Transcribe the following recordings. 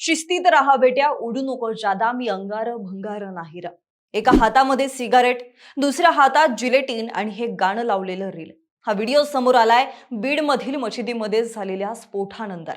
शिस्तीत राहा बेट्या उडू नको जादा मी अंगार भंगार नाही रा एका हातामध्ये सिगारेट दुसऱ्या हातात जिलेटिन आणि हे गाणं लावलेलं रील. हा व्हिडिओ समोर आलाय बीड मधील मशिदीमध्ये झालेल्या स्फोटानंतर.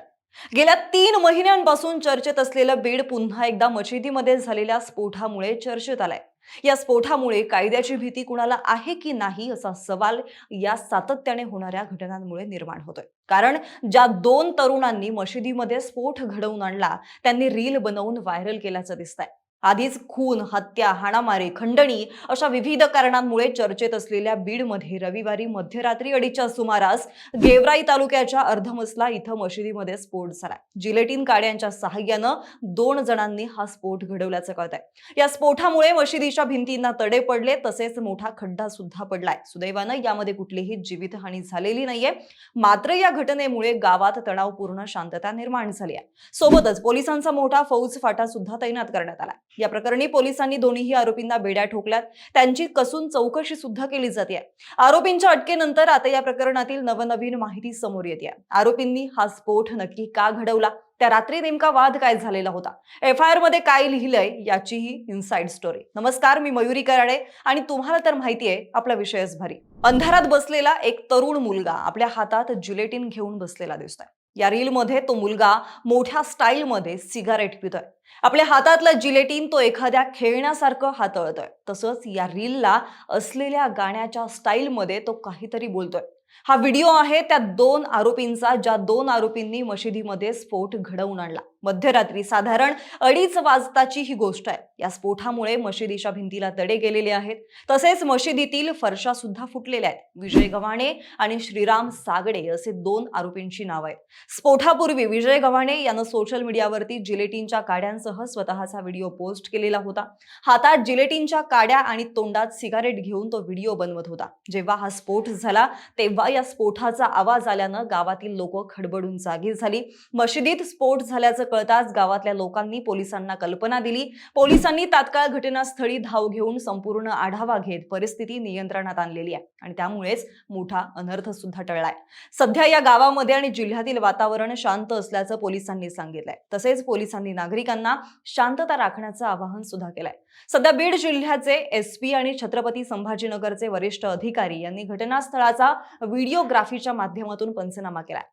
गेल्या तीन महिन्यांपासून चर्चेत असलेलं बीड पुन्हा एकदा मशिदीमध्ये झालेल्या स्फोटामुळे चर्चेत आलाय. या स्फोटामुळे कायद्याची भीती कुणाला आहे की नाही असा सवाल या सातत्याने होणाऱ्या घटनांमुळे निर्माण होतोय. कारण ज्या दोन तरुणांनी मशिदीमध्ये स्फोट घडवून आणला त्यांनी रील बनवून व्हायरल केल्याचं दिसतंय. आधीच खून हत्या हाणामारी खंडणी अशा विविध कारणांमुळे चर्चेत असलेल्या बीडमध्ये रविवारी मध्यरात्री अडीचच्या सुमारास गेवराई तालुक्याच्या अर्धमसला इथं मशिदीमध्ये स्फोट झाला. जिलेटिन काड्यांच्या सहाय्यानं दोन जणांनी हा स्फोट घडवल्याचं कळत आहे या स्फोटामुळे मशिदीच्या भिंतींना तडे पडले तसेच मोठा खड्डा सुद्धा पडलाय. सुदैवानं यामध्ये कुठलीही जीवितहानी झालेली नाहीये. मात्र या घटनेमुळे गावात तणावपूर्ण शांतता निर्माण झाली आहे. सोबतच पोलिसांचा मोठा फौज फाटा सुद्धा तैनात करण्यात आला या प्रकरणी पोलिसांनी दोन्हीही आरोपींना बेड्या ठोकल्यात. त्यांची कसून चौकशी सुद्धा केली जाते. आरोपींच्या अटकेनंतर आता या प्रकरणातील नवनवीन माहिती समोर येते. आरोपींनी हा स्फोट नक्की का घडवला? त्या रात्री नेमका वाद काय झालेला होता? एफ आय आरमध्ये काय लिहिलंय याचीही इनसाइड स्टोरी नमस्कार मी मयुरी कराडे आणि तुम्हाला तर माहिती आहे आपला विषयच भारी. अंधारात बसलेला एक तरुण मुलगा आपल्या हातात जिलेटिन घेऊन बसलेला दिसतोय. या रीलमध्ये तो मुलगा मोठ्या स्टाईलमध्ये सिगारेट पितोय. आपल्या हातातलं जिलेटीन तो एखाद्या खेळण्यासारखं हाताळतोय. तसंच या रीलला असलेल्या गाण्याच्या स्टाईलमध्ये तो काहीतरी बोलतोय. हा व्हिडिओ आहे त्या दोन आरोपींचा ज्या दोन आरोपींनी मशिदीमध्ये स्फोट घडवून आणला. मध्यरात्री साधारण अडीच वाजताची ही गोष्ट आहे. या स्फोटामुळे मशिदीच्या भिंतीला तडे गेलेले आहेत. तसेच मशिदीतील फरशा सुद्धा फुटलेल्या आहेत. विजय गव्हाणे आणि श्रीराम सागडे असे दोन आरोपींची नाव आहेत. स्फोटापूर्वी विजय गव्हाणे यानं सोशल मीडियावरती जिलेटिनच्या काड्यांसह स्वतःचा व्हिडिओ पोस्ट केलेला होता. हातात जिलेटिनच्या काड्या आणि तोंडात सिगारेट घेऊन तो व्हिडिओ बनवत होता. जेव्हा हा स्फोट झाला तेव्हा या स्फोटाचा आवाज आल्यानं गावातील लोक खडबडून जागी झाली. मशिदीत स्फोट झाल्याचं कळताच गावातल्या लोकांनी पोलिसांना कल्पना दिली. पोलिसांनी तात्काळ घटनास्थळी धाव घेऊन संपूर्ण आढावा घेत परिस्थिती नियंत्रणात आणलेली आहे आणि त्यामुळेच मोठा अनर्थ सुद्धा टळलाय. सध्या या गावामध्ये आणि जिल्ह्यातील वातावरण शांत असल्याचं पोलिसांनी सांगितलंय. तसेच पोलिसांनी नागरिकांना शांतता राखण्याचं आवाहन सुद्धा केलंय. सध्या बीड जिल्ह्याचे एसपी आणि छत्रपती संभाजीनगरचे वरिष्ठ अधिकारी यांनी घटनास्थळाचा व्हिडिओग्राफीच्या माध्यमातून पंचनामा केलाय.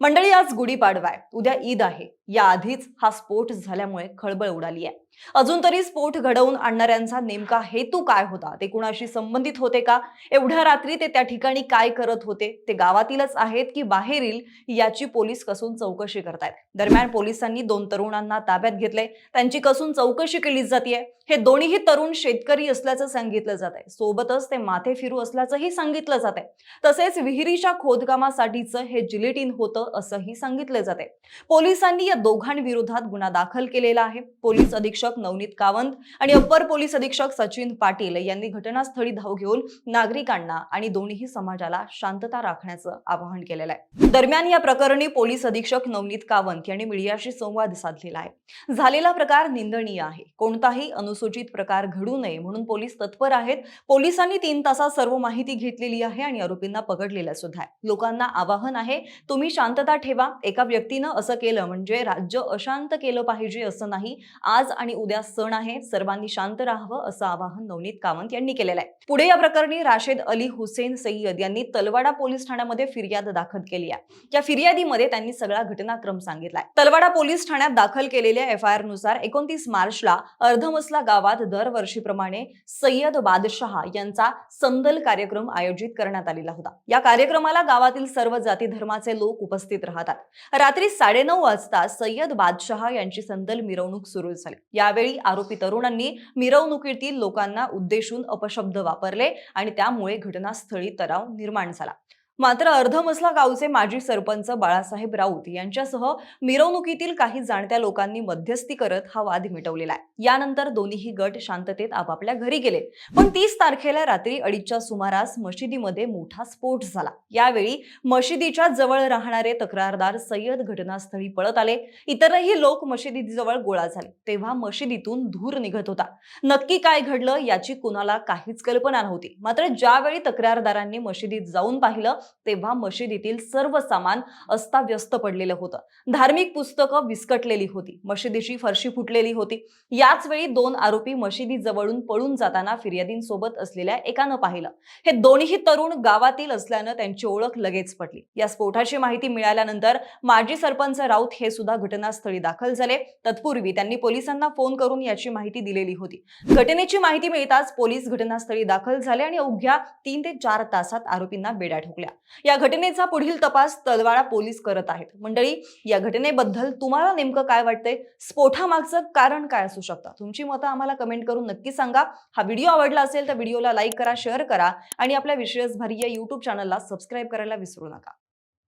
मंडळी आज गुढीपाडवा आहे. उद्या ईद आहे. या आधीच हा स्फोट झाल्यामुळे खळबळ उडाली आहे. अजून तरी स्फोट घडवून आणणाऱ्यांचा नेमका हेतू काय होता? ते कुणाशी संबंधित होते का? एवढ्या रात्री ते त्या ठिकाणी काय करत होते? ते गावातीलच आहेत की बाहेरील? याची पोलीस कसून चौकशी करतायत. दरम्यान पोलिसांनी दोन तरुणांना ताब्यात घेतले त्यांची कसून चौकशी केली जाते हे दोन्हीही तरुण शेतकरी असल्याचं सांगितलं जात आहे सोबतच ते माथे फिरू असल्याचंही सांगितलं जात आहे तसेच विहिरीच्या खोदकामासाठीचं हे जिलेटिन होतं असंही सांगितलं जाते पोलिसांनी या दोघांविरोधात गुन्हा दाखल केलेला आहे. पोलीस अधीक्षक नवनीत कावंत आणि अप्पर पोलीस अधीक्षक सचिन पाटील यांनी घटनास्थळी धाव घेऊन नागरिकांना आणि दोन्ही समाजाला शांतता राखण्याचं आवाहन केलेलं आहे. दरम्यान या प्रकरणी पोलीस अधीक्षक नवनीत कावंत यांनी मीडियाशी संवाद साधलेला आहे. झालेला प्रकार निंदनीय आहे. कोणताही अनुसूचित प्रकार घडू नये म्हणून पोलीस तत्पर आहेत. पोलिसांनी तीन तासात सर्व माहिती घेतलेली आहे आणि आरोपींना पकडलेला सुद्धा आहे लोकांना आवाहन आहे तुम्ही शांतता ठेवा. एका व्यक्तीनं असं केलं म्हणजे राज्य अशांत केलं पाहिजे असं नाही. आज आणि उद्या सण आहे. सर्वांनी शांत राहावं असं आवाहन नवनीत कावंत यांनी केलेलं आहे. पुढे या प्रकरणी राशेद अली हुसेन सय्यद यांनी तलवाडा पोलीस ठाण्यामध्ये फिर्याद दाखल केली आहे. या फिर्यादीमध्ये त्यांनी सगळा घटनाक्रम सांगितलाय तलवाडा पोलीस ठाण्यात दाखल केलेल्या एफ आय आरनुसार एकोणतीस मार्चला अर्धमसला गावात दरवर्षीप्रमाणे सय्यद बादशहा यांचा संदल कार्यक्रम आयोजित करण्यात आलेला होता. या कार्यक्रमाला गावातील सर्व जाती धर्माचे लोक उपस्थित राहतात. रात्री साडेनऊ वाजता सय्यद बादशहा यांची संदल मिरवणूक सुरू झाली. यावेळी आरोपी तरुणांनी मिरवणुकीतील लोकांना उद्देशून अपशब्द वापरले आणि त्यामुळे घटनास्थळी तणाव निर्माण झाला. मात्र अर्धमसला गावचे माजी सरपंच बाळासाहेब राऊत यांच्यासह मिरवणुकीतील काही जाणत्या लोकांनी मध्यस्थी करत हा वाद मिटवलेला आहे. यानंतर दोन्हीही गट शांततेत आपापल्या घरी गेले. पण तीस तारखेला रात्री अडीचच्या सुमारास मशिदीमध्ये मोठा स्फोट झाला. यावेळी मशिदीच्या जवळ राहणारे तक्रारदार सय्यद घटनास्थळी पळत आले. इतरही लोक मशिदीजवळ गोळा झाले. तेव्हा मशिदीतून धूर निघत होता. नक्की काय घडलं याची कुणाला काहीच कल्पना नव्हती. मात्र ज्यावेळी तक्रारदारांनी मशिदीत जाऊन पाहिलं तेव्हा मशिदीतील सर्व सामान अस्ताव्यस्त पडलेलं होतं. धार्मिक पुस्तकं विस्कटलेली होती. मशिदीची फरशी फुटलेली होती. याच वेळी दोन आरोपी मशिदी जवळून पळून जाताना फिर्यादींसोबत असलेल्या एकानं पाहिलं. हे दोन्ही तरुण गावातील असल्यानं त्यांची ओळख लगेच पडली या स्फोटाची माहिती मिळाल्यानंतर माजी सरपंच राऊत हे सुद्धा घटनास्थळी दाखल झाले. तत्पूर्वी त्यांनी पोलिसांना फोन करून याची माहिती दिलेली होती. घटनेची माहिती मिळताच पोलीस घटनास्थळी दाखल झाले आणि अवघ्या तीन ते चार तासात आरोपींना बेड्या ठोकल्या. या घटनेचा पुढील तपास तलवाडा पोलीस करत आहेत. मंडळी या घटनेबद्दल तुम्हाला नेमकं काय वाटतंय? स्फोटामागचं कारण काय असू शकतं? तुमची मतं आम्हाला कमेंट करून नक्की सांगा. हा व्हिडिओ आवडला असेल तर व्हिडिओला लाईक करा शेअर करा आणि आपल्या विश्वासभारी या युट्यूब चॅनलला सबस्क्राईब करायला विसरू नका.